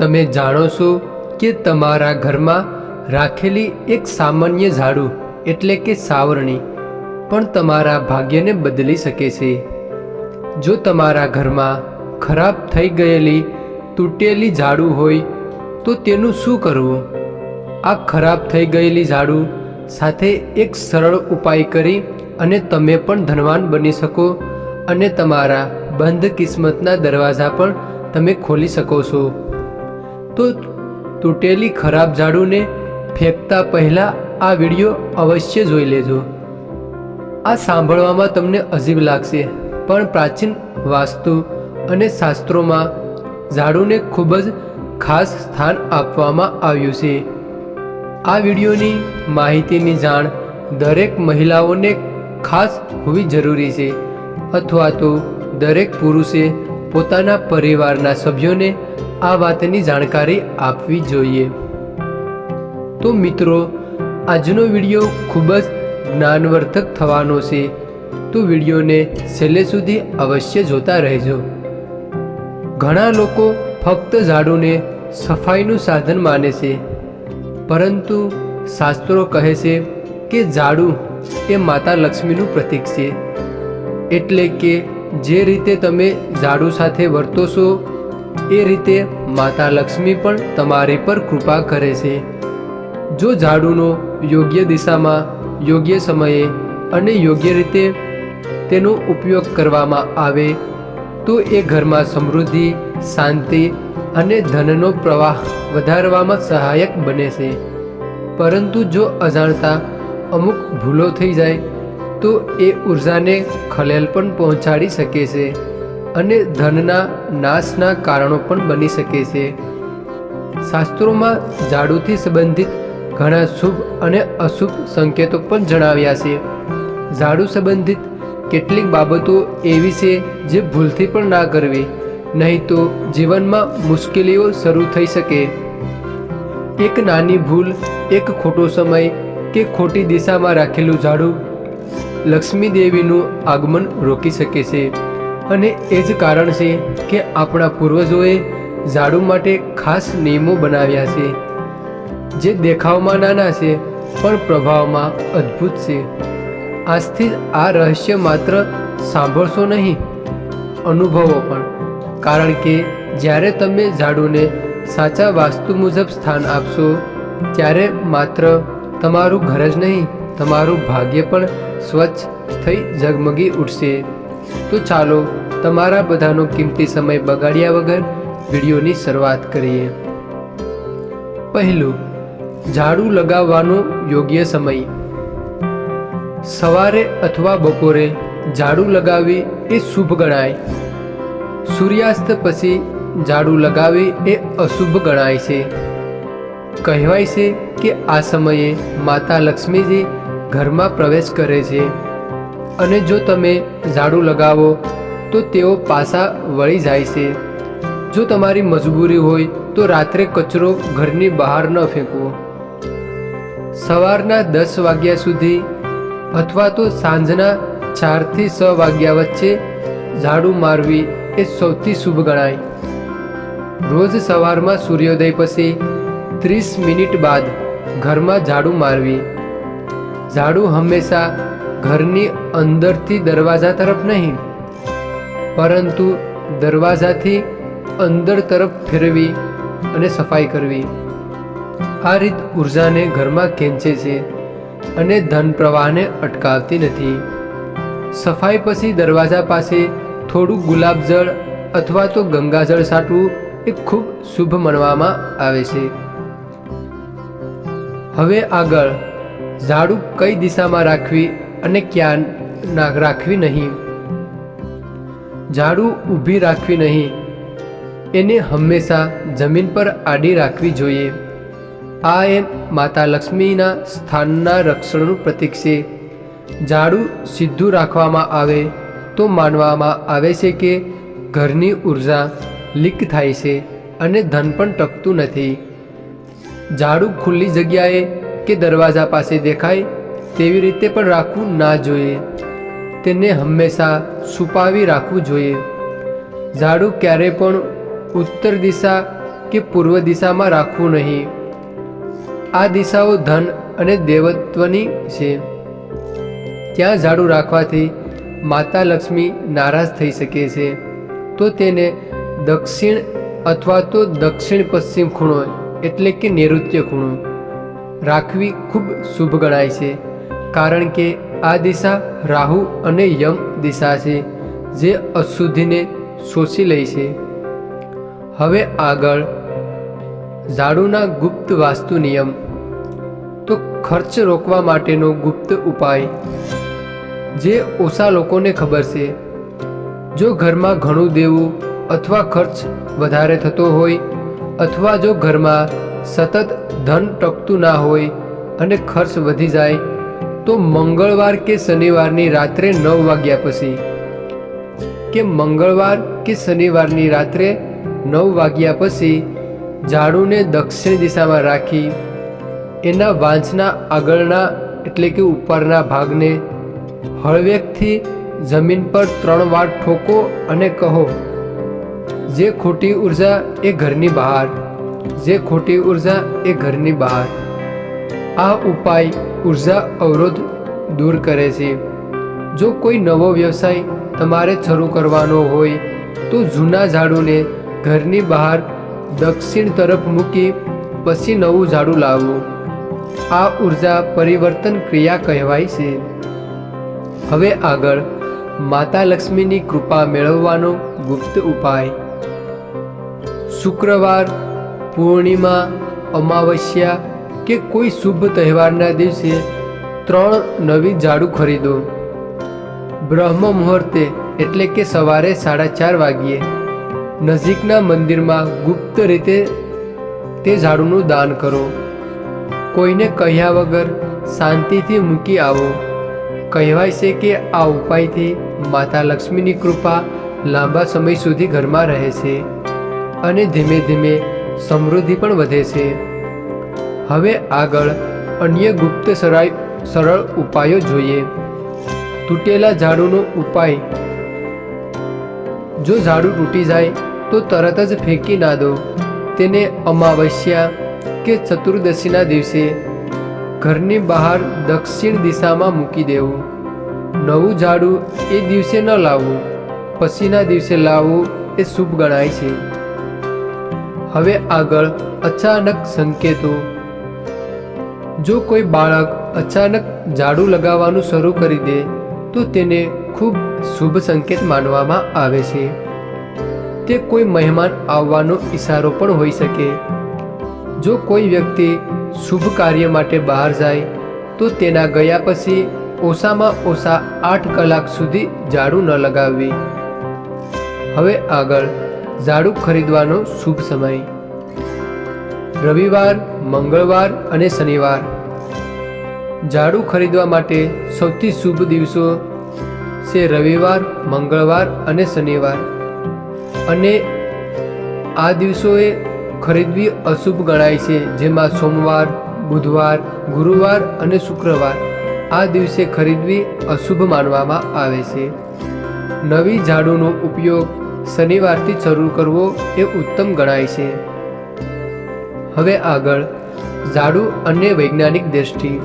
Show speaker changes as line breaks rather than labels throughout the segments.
તમે જાણો છો કે તમારા ઘરમાં રાખેલી એક સામાન્ય ઝાડુ એટલે કે સાવરણી પણ તમારા ભાગ્યને બદલી શકે છે. જો તમારા ઘરમાં ખરાબ થઈ ગયેલી, તૂટેલી ઝાડુ હોય, તો તેનું શું કરવું? આ ખરાબ થઈ ગયેલી ઝાડુ સાથે એક સરળ ઉપાય કરી અને તમે પણ ધનવાન બની શકો અને તમારા બંધ કિસ્મતના દરવાજા પણ તમે ખોલી શકો છો. તો તૂટેલી ખરાબ ઝાડુને ફેંકતા પહેલાં આ વીડિયો અવશ્ય જોઈ લેજો. આ સાંભળવામાં તમને અજીબ લાગશે, પણ પ્રાચીન વાસ્તુ અને શાસ્ત્રોમાં ઝાડુને ખૂબ જ ખાસ સ્થાન આપવામાં આવ્યું છે. આ વિડીયોની માહિતીની જાણ દરેક મહિલાઓને ખાસ હોવી જરૂરી છે, અથવા તો દરેક પુરુષે પોતાના પરિવારના સભ્યોને આ વાતની જાણકારી આપવી જોઈએ. તો મિત્રો, આજનો વીડિયો ખૂબ જ જ્ઞાનવર્ધક થવાનો છે. તો વિડીયોને છેલ્લે સુધી અવશ્ય જોતા રહેજો. ઘણા લોકો ફક્ત ઝાડુને સફાઈનું સાધન માને છે. પરંતુ શાસ્ત્રો કહે છે કે ઝાડુ એ માતા લક્ષ્મીનું પ્રતીક છે. એટલે કે જે રીતે તમે ઝાડુ સાથે વર્તો છો, એ રીતે માતા લક્ષ્મી પણ તમારી પર કૃપા કરે છે. જો ઝાડુનો યોગ્ય દિશામાં, યોગ્ય સમયે અને યોગ્ય રીતે તેનો ઉપયોગ કરવામાં આવે, તો એ ઘરમાં સમૃદ્ધિ, શાંતિ અને ધનનો પ્રવાહ વધારવામાં સહાયક બને છે. પરંતુ જો અજાણતા અમુક ભૂલો થઈ જાય તો એ ઉર્જાને ખલેલ પણ પહોંચાડી શકે છે અને ધનના નાશના કારણો પણ બની શકે છે. શાસ્ત્રોમાં ઝાડુથી સંબંધિત ઘણા શુભ અને અશુભ સંકેતો પણ જણાવ્યા છે. ઝાડુ સંબંધિત કેટલીક બાબતો એવી છે જે ભૂલથી પણ ના કરવી, નહીં તો જીવનમાં મુશ્કેલીઓ શરૂ થઈ શકે. એક નાની ભૂલ, એક ખોટો સમય કે ખોટી દિશામાં રાખેલું ઝાડુ લક્ષ્મી દેવીનું આગમન રોકી શકે છે. અને એ જ કારણ છે કે આપણા પૂર્વજોએ ઝાડુ માટે ખાસ નિયમો બનાવ્યા છે, જે દેખાવમાં નાના છે, પણ પ્રભાવમાં અદ્ભુત છે. આજથી આ રહસ્ય માત્ર સાંભળશો નહીં, અનુભવો પણ. કારણ કે જ્યારે તમે ઝાડુને સાચા વાસ્તુ મુજબ સ્થાન આપશો, ત્યારે માત્ર તમારું ઘર જ નહીં તમારું ભાગ્ય પણ સ્વચ્છ થઈ ઝગમગી ઉઠશે. તો ચાલો તમારા બધાનો કિંમતી સમય બગાડ્યા વગર વિડીયોની શરૂઆત કરીએ. પહેલું, ઝાડુ લગાવવાનો યોગ્ય સમય. સવારે અથવા બપોરે ઝાડુ લગાવવી એ શુભ ગણાય. સૂર્યાસ્ત પછી ઝાડુ લગાવવી એ અશુભ ગણાય છે. કહેવાય છે કે આ સમયે માતા લક્ષ્મીજી ઘરમાં પ્રવેશ કરે છે અને જો તમે ઝાડુ લગાવો, તો તેઓ પાસા વળી જાય છે. જો તમારી મજબૂરી હોય, તો રાત્રે કચરો ઘરની બહાર ન ફેંકવો. સવારના દસ વાગ્યા સુધી અથવા તો સાંજના ચારથી છ વાગ્યા વચ્ચે ઝાડુ મારવી એ સૌથી શુભ ગણાય. રોજ સવારમાં સૂર્યોદય પછી ત્રીસ મિનિટ બાદ ઘરમાં ઝાડુ મારવી. ઝાડુ હંમેશા ઘરની અંદરથી દરવાજા તરફ નહીં, પરંતુ દરવાજાથી અંદર તરફ ફેરવી અને સફાઈ કરવી. આ રીત ઉર્જાને ઘરમાં ખેંચે છે અને ધન પ્રવાહને અટકાવતી નથી. સફાઈ પછી દરવાજા પાસે થોડું ગુલાબજળ અથવા તો ગંગાજળ સાટવું એ ખૂબ શુભ માનવામાં આવે છે. હવે આગળ ઝાડુ કઈ દિશામાં રાખવી અને ક્યાં રાખવી નહીં? ઝાડુ ઊભી રાખવી નહીં. એને હંમેશા જમીન પર આડી રાખવી જોઈએ. આ એ માતા લક્ષ્મીના સ્થાનના રક્ષણનું પ્રતીક છે. ઝાડુ સીધું રાખવામાં આવે તો માનવામાં આવે છે કે ઘરની ઊર્જા લીક થાય છે અને ધન પણ ટકતું નથી. ઝાડુ ખુલ્લી જગ્યાએ કે દરવાજા પાસે દેખાય તેવી રીતે પણ રાખવું ના જોઈએ. તેને હંમેશા છુપાવી રાખવું જોઈએ. ઝાડુ ક્યારે પણ ઉત્તર દિશા કે પૂર્વ દિશામાં રાખવું નહીં. આ દિશાઓ ધન અને દેવત્વની છે. ત્યાં ઝાડુ રાખવાથી માતા લક્ષ્મી નારાજ થઈ શકે છે. તો તેને દક્ષિણ અથવા તો દક્ષિણ પશ્ચિમ ખૂણો એટલે કે નૈઋત્ય ખૂણો. રાખવી ખૂબ શુભ ગણાય છે. કારણ કે આ દિશા રાહુ અને યમ દિશા છે, જે અશુદ્ધિને શોષી લે છે. હવે આગળ, ઝાડુના ગુપ્ત વાસ્તુ નિયમ. તો ખર્ચ રોકવા માટેનો ગુપ્ત ઉપાય. જે ઓછા લોકોને ખબર છે. જો ઘરમાં ઘણું દેવું અથવા ખર્ચ વધારે થતો હોય, અથવા જો ઘરમાં સતત ધન ટકતું ના હોય અને ખર્ચ વધી જાય, તો મંગળવાર કે શનિવારની રાત્રે નવ વાગ્યા પછી. કે મંગળવાર કે શનિવારની રાત્રે નવ વાગ્યા પછી ઝાડુને દક્ષિણ દિશામાં રાખી, એના વાંચના આગળના એટલે કે ઉપરના ભાગને હળવેકથી જમીન પર ત્રણ વાર ઠોકો અને કહો, જે ખોટી ઊર્જા એ ઘરની બહાર. જે ખોટી ઊર્જા એ ઘરની બહાર. આ ઉપાય ઊર્જા અવરોધ દૂર કરે છે. જો કોઈ નવો વ્યવસાય તમારે શરૂ કરવાનો હોય, તો જૂના ઝાડુને ઘરની બહાર દક્ષિણ તરફ મૂકી પછી નવું ઝાડુ લાવવું આ ઊર્જા પરિવર્તન ક્રિયા કહેવાય છે. હવે આગળ માતા લક્ષ્મીની કૃપા મેળવવાનો ગુપ્ત ઉપાય. શુક્રવાર પૂર્ણિમા, અમાવસ્યા કે કોઈ શુભ તહેવારના દિવસે ત્રણ નવી ઝાડુ ખરીદો. બ્રહ્મ મુહૂર્તે એટલે કે સવારે સાડા ચાર વાગ્યે નજીકના મંદિરમાં ગુપ્ત રીતે તે ઝાડુનું દાન કરો. કોઈને કહ્યા વગર શાંતિથી મૂકી આવો. કહેવાય છે કે આ ઉપાયથી માતા લક્ષ્મીની કૃપા લાંબા સમય સુધી ઘરમાં રહે છે અને ધીમે ધીમે સમૃદ્ધિ પણ વધે છે. હવે આગળ અન્ય ગુપ્ત સરાય સરળ ઉપાયો જોઈએ. તૂટેલા ઝાડુનો ઉપાય. જો ઝાડુ તૂટી જાય, તો તરત જ ફેંકી ના દો. તેને અમાવસ્યા કે ચતુર્દશીના દિવસે ઘરની બહાર દક્ષિણ દિશામાં મૂકી દેવું. નવું ઝાડુ એ દિવસે ન લાવવું, પછીના દિવસે લાવવું એ શુભ ગણાય છે. હવે આગળ અચાનક સંકેતો. જો કોઈ બાળક અચાનક ઝાડુ લગાવવાનું શરૂ કરી દે, તો તેને ખૂબ શુભ સંકેત માનવામાં આવે છે. તે કોઈ મહેમાન આવવાનો ઈશારો પણ હોઈ શકે. જો કોઈ વ્યક્તિ શુભ કાર્ય માટે બહાર જાય, તો તેના ગયા પછી ઓછામાં ઓછા આઠ કલાક સુધી ઝાડુ ન લગાવવી. હવે આગળ ઝાડુ ખરીદવાનો શુભ સમય. રવિવાર, મંગળવાર અને શનિવાર. ઝાડુ ખરીદવા માટે સૌથી શુભ દિવસો છે રવિવાર, મંગળવાર અને શનિવાર. અને આ દિવસોએ ખરીદવી અશુભ ગણાય છે, જેમાં સોમવાર, બુધવાર, ગુરુવાર અને શુક્રવાર આ દિવસે ખરીદવી અશુભ માનવામાં આવે છે. નવી ઝાડુનો ઉપયોગ શનિવારથી શરૂ કરવો એ ઉત્તમ ગણાય છે. હવે આગળ, ઝાડુ અને વૈજ્ઞાનિક દ્રષ્ટિ.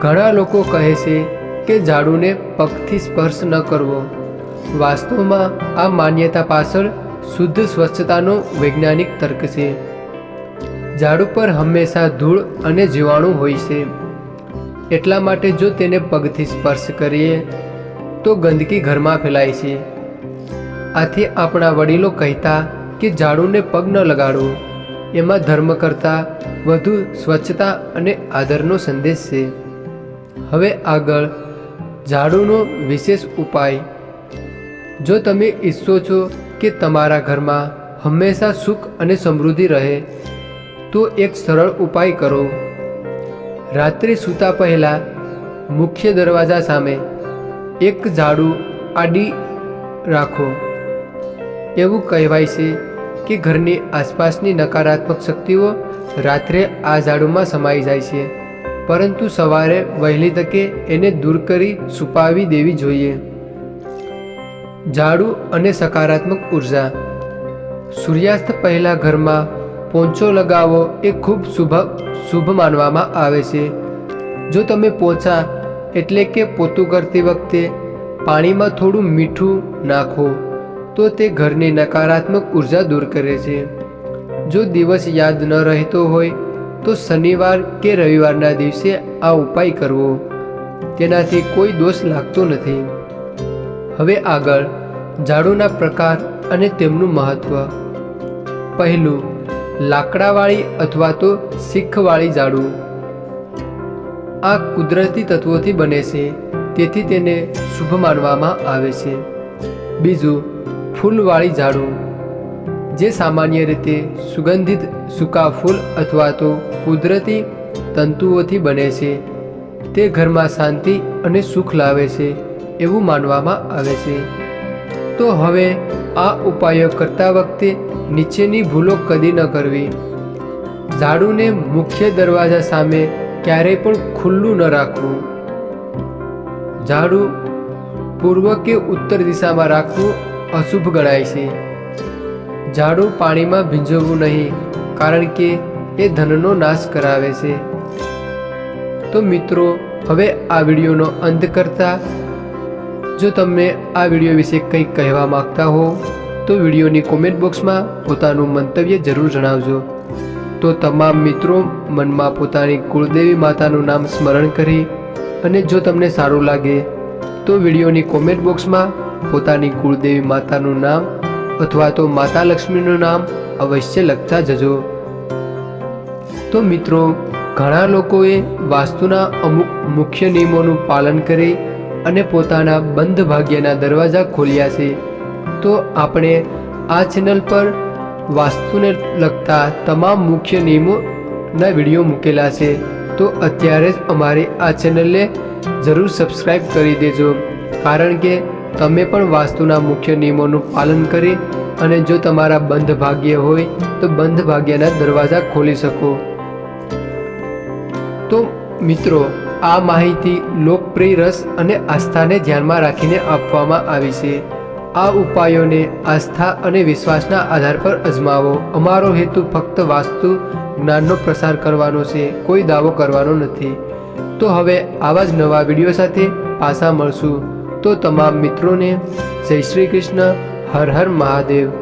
ઘણા લોકો કહે છે કે ઝાડુને પગથી સ્પર્શ ન કરવો. વાસ્તવમાં આ માન્યતા પાછળ શુદ્ધ સ્વચ્છતાનો વૈજ્ઞાનિક તર્ક છે. ઝાડુ પર હંમેશા ધૂળ અને જીવાણુ હોય છે. એટલા માટે જો તેને પગથી સ્પર્શ કરીએ, તો ગંદકી ઘરમાં ફેલાય છે. આથી આપણા વડીલો કહેતા કે ઝાડુને પગ ન લગાડવું એમાં ધર્મ કરતાં વધુ સ્વચ્છતા અને આદરનો સંદેશ છે. હવે આગળ ઝાડુનો વિશેષ ઉપાય. જો તમે ઈચ્છો છો કે તમારા ઘરમાં હંમેશા સુખ અને સમૃદ્ધિ રહે, તો એક સરળ ઉપાય કરો. રાત્રે સૂતા પહેલાં મુખ્ય દરવાજા સામે એક ઝાડુ આડી રાખો. એવું કહેવાય છે કે ઘરની આસપાસની નકારાત્મક શક્તિઓ રાત્રે આ ઝાડુમાં સમાઈ જાય છે. પરંતુ સવારે વહેલી તકે એને દૂર કરી છુપાવી દેવી જોઈએ. ઝાડુ અને સકારાત્મક ઊર્જા. સૂર્યાસ્ત પહેલાં ઘરમાં પોંચો લગાવો એ ખૂબ શુભ શુભ માનવામાં આવે છે. જો તમે પોચા એટલે કે પોતું કરતી વખતે પાણીમાં થોડું મીઠું નાખો. તો તે ઘરની નકારાત્મક ઊર્જા દૂર કરે છે. જો દિવસ યાદ ન રહેતો હોય, તો શનિવાર કે રવિવારના દિવસે આ ઉપાય કરવો. તેનાથી કોઈ દોષ લાગતો નથી. હવે આગળ, ઝાડુના પ્રકાર અને તેમનું મહત્ત્વ પહેલું, લાકડાવાળી અથવા તો શીખવાળી ઝાડુ. આ કુદરતી તત્વોથી બને છે, તેથી તેને શુભ માનવામાં આવે છે. બીજું ફૂલવાળી ઝાડુ, જે સામાન્ય રીતે સુગંધિત સૂકા ફૂલ અથવા તો કુદરતી તંતુઓથી બને છે, તે ઘરમાં શાંતિ અને સુખ લાવે છે એવું માનવામાં આવે છે. તો હવે આ ઉપાયો કરતા વખતે નીચેની ભૂલો કદી ન કરવી. ઝાડુને મુખ્ય દરવાજા સામે ક્યારેય પણ ખુલ્લું ન રાખવું. ઝાડુ પૂર્વ કે ઉત્તર દિશામાં રાખવું અશુભ ગણાય છે. ઝાડુ પાણીમાં ભીંજવવું નહીં, કારણ કે એ ધનનો નાશ કરાવે છે. તો મિત્રો, હવે આ વિડીયોનો અંત કરતા, જો તમને આ વીડિયો વિશે કંઈક કહેવા માંગતા હો, તો વિડીયોની કોમેન્ટ બોક્સમાં પોતાનું મંતવ્ય જરૂર જણાવજો. તો તમામ મિત્રો મનમાં પોતાની કુળદેવી માતાનું નામ સ્મરણ કરી, અને જો તમને સારું લાગે, તો વિડીયોની કોમેન્ટ બોક્સમાં પોતાની કુળદેવી માતાનું નામ અથવા તો માતા લક્ષ્મીનું નામ અવશ્ય લખતા જજો. તો મિત્રો, ઘણા લોકોએ વાસ્તુના અમુક મુખ્ય નિયમોનું પાલન કરી અને પોતાના બંધ ભાગ્યના દરવાજા ખોલ્યા છે. તો આપણે આ ચેનલ પર વાસ્તુને લગતા તમામ મુખ્ય નિયમોના વીડિયો મૂકેલા છે. તો અત્યારે જ અમારી આ ચેનલને જરૂર સબસ્ક્રાઈબ કરી દેજો. કારણ કે તમે પણ વાસ્તુના મુખ્ય નિયમોનું પાલન કરી અને જો તમારા બંધ ભાગ્ય હોય તો બંધ ભાગ્યના દરવાજા ખોલી શકો. તો મિત્રો, આ માહિતી લોકપ્રિય રસ અને આસ્થાને ધ્યાનમાં રાખીને આપવામાં આવી છે. આ ઉપાયોને આસ્થા અને વિશ્વાસના આધાર પર અજમાવો. અમારો હેતુ ફક્ત વાસ્તુ જ્ઞાનનો પ્રસાર કરવાનો છે, કોઈ દાવો કરવાનો નથી. તો હવે આવા જ નવા વીડિયો સાથે પાછા મળશું. તો તમામ મિત્રોને જય શ્રી કૃષ્ણ હર હર મહાદેવ.